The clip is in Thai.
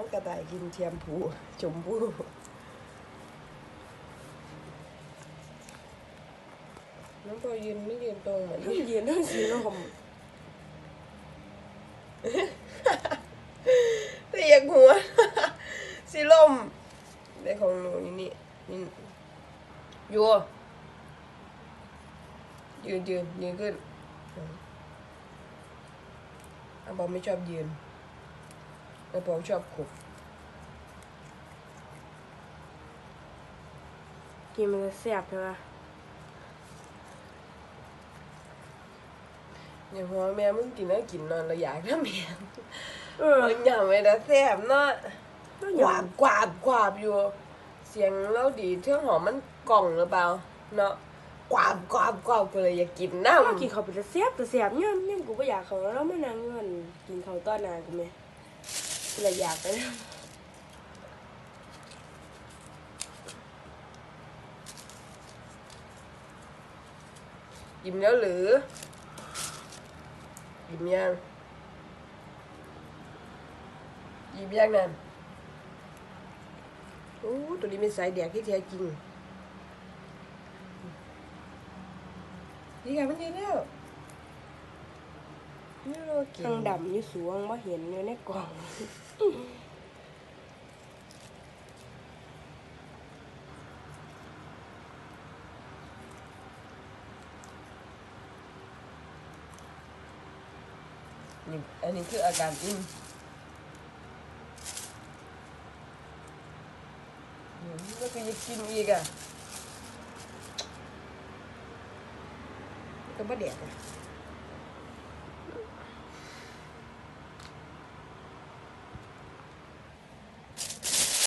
น้องกระต่ายกินเทียมผูชมพู่น้องพอยืนไม่ยืนตรงเหมือนยืนต้องสีลมเรียกหัวสีลมได้ของหนูนี่นี่นี่ยัวยืนยืนยืนขึ้นอาบอมไม่ชอบยืน อาบอมชอบขุดกินมันจะแซ่บใช่ปะอย่างหัวแม่มึงกินแล้วกินนอนเราอยากนะแม่เออมันอย่างไม่ได้แซ่บเนาะต้องกหยาวาบกวาบกวาบอยู่ เสียงเราดีเท่งหอมมันกล่องหรือเปล่าเนาะกวาบกวาบกวาบก็เลยอยากกินน้ต้องกินเขาวเป็นจะแซ่บแต่แซ่บเนี่ยเนี่ยกูก็อยากเขาแล้วมานั่งเงินกินเขาวต้อนหนากูไหม กูเลยอยากไปนะำยิ้มแล้วหรือยิ้มยังยิ้มยังนั่นโอ้ตัวนี้เป็นสายแดกที่แท้จริงดีค่ะมันดีแล้ว นี่เรากินทางดำนี่สวงว่าเห็นอยู่ในกล่องนี่อันนี้คืออาการอิ่มอืมแล้วก็อยากกินอีกอะก็บ่แดกอะ